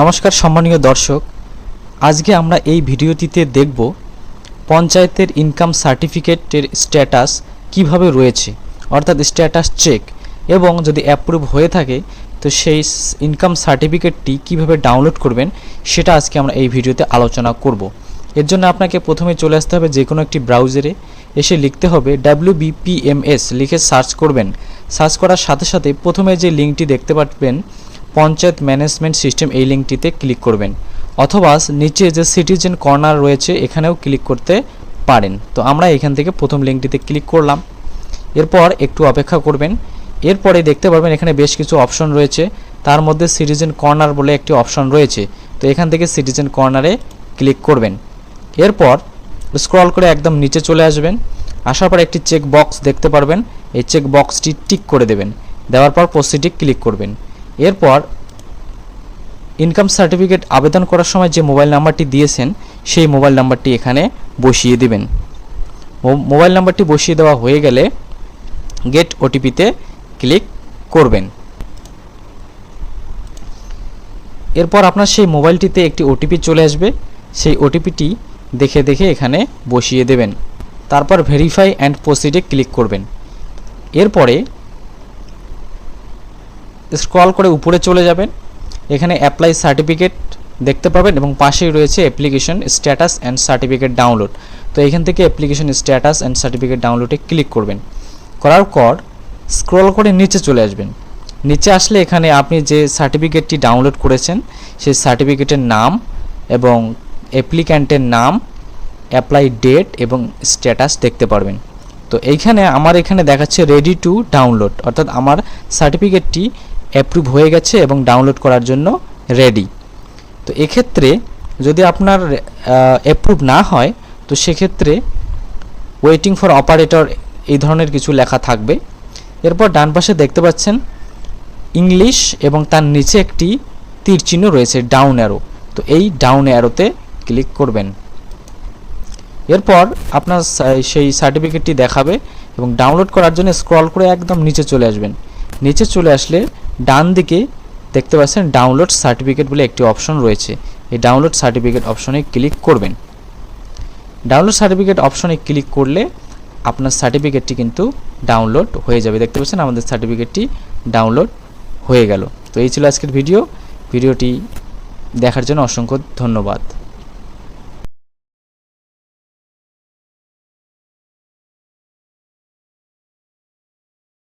নমস্কার সম্মানীয় দর্শক, আজকে আমরা এই ভিডিওটিতে দেখব পঞ্চায়েতের ইনকাম সার্টিফিকেটের স্ট্যাটাস কীভাবে রয়েছে, অর্থাৎ স্ট্যাটাস চেক, এবং যদি অ্যাপ্রুভ হয়ে থাকে, তো সেই ইনকাম সার্টিফিকেটটি কীভাবে ডাউনলোড করবেন, সেটা আজকে আমরা এই ভিডিওতে আলোচনা করব। এর জন্য আপনাকে প্রথমে চলে আসতে হবে যে কোনো একটি ব্রাউজারে এসে লিখতে হবে ডাব্লিউবিপিএমএস লিখে সার্চ করবেন। সার্চ করার সাথে সাথে প্রথমে যে লিঙ্কটি দেখতে পাবেন পঞ্চায়েত ম্যানেজমেন্ট সিস্টেম এই লিঙ্কটিতে ক্লিক করবেন, অথবা নিচে যে সিটিজেন কর্নার রয়েছে এখানেও ক্লিক করতে পারেন। তো আমরা এখান থেকে প্রথম লিঙ্কটিতে ক্লিক করলাম। এরপর একটু অপেক্ষা করবেন। এরপরে দেখতে পারবেন এখানে বেশ কিছু অপশন রয়েছে। তার মধ্যে সিটিজেন কর্নার বলে একটি অপশন রয়েছে। তো এখান থেকে সিটিজেন কর্নারে ক্লিক করবেন। এরপর স্ক্রল করে একদম নিচে চলে আসবেন। আসার পর একটি চেক বক্স দেখতে পারবেন। এই চেক বক্সটি টিক করে দেবেন। দেওয়ার পর পোস্টটি ক্লিক করবেন। এরপর ইনকাম সার্টিফিকেট আবেদন করার সময় যে মোবাইল নাম্বারটি দিয়েছেন, সেই মোবাইল নাম্বারটি এখানে বসিয়ে দিবেন। মোবাইল নাম্বারটি বসিয়ে দেওয়া হয়ে গেলে গেট ওটিপিতে ক্লিক করবেন। এরপর আপনার সেই মোবাইলটিতে একটি ওটিপি চলে আসবে। সেই ওটিপিটি দেখে দেখে এখানে বসিয়ে দেবেন। তারপর ভেরিফাই অ্যান্ড প্রসিডে ক্লিক করবেন। এরপরে স্ক্রল করে উপরে চলে যাবেন। এখানে অ্যাপ্লাই সার্টিফিকেট দেখতে পাবেন এবং পাশেই রয়েছে application status and certificate download তো এখান থেকে অ্যাপ্লিকেশন স্ট্যাটাস অ্যান্ড সার্টিফিকেট ডাউনলোডে ক্লিক করবেন। করার পর স্ক্রল করে নিচে চলে আসবেন। নিচে আসলে এখানে আপনি যে সার্টিফিকেটটি ডাউনলোড করেছেন, সেই সার্টিফিকেটের নাম এবং অ্যাপ্লিক্যান্টের নাম অ্যাপ্লাই ডেট এবং স্ট্যাটাস দেখতে পারবেন। তো এইখানে আমার এখানে দেখাচ্ছে রেডি টু ডাউনলোড অর্থাৎ আমার সার্টিফিকেটটি অ্যাপ্রুভ হয়ে গেছে এবং ডাউনলোড করার জন্য রেডি তো এক্ষেত্রে যদি আপনার অ্যাপ্রুভ না হয়, তো সেক্ষেত্রে ওয়েটিং ফর অপারেটর এই ধরনের কিছু লেখা থাকবে। এরপর ডান পাশে দেখতে পাচ্ছেন ইংলিশ এবং তার নিচে একটি তীর চিহ্ন রয়েছে ডাউন অ্যারো তো এই ডাউন অ্যারোতে ক্লিক করবেন। এরপর আপনার সেই সার্টিফিকেটটি দেখাবে এবং ডাউনলোড করার জন্য স্ক্রল করে একদম নিচে চলে আসবেন। নিচে চলে আসলে ডান দিকে দেখতে পাচ্ছেন ডাউনলোড সার্টিফিকেট বলে একটি অপশন রয়েছে। এই ডাউনলোড সার্টিফিকেট অপশনে ক্লিক করবেন। ডাউনলোড সার্টিফিকেট অপশনে ক্লিক করলে আপনার সার্টিফিকেটটি কিন্তু ডাউনলোড হয়ে যাবে। দেখতে পাচ্ছেন আমাদের সার্টিফিকেটটি ডাউনলোড হয়ে গেল। তো এই ছিল আজকের ভিডিও ভিডিওটি দেখার জন্য অসংখ্য ধন্যবাদ।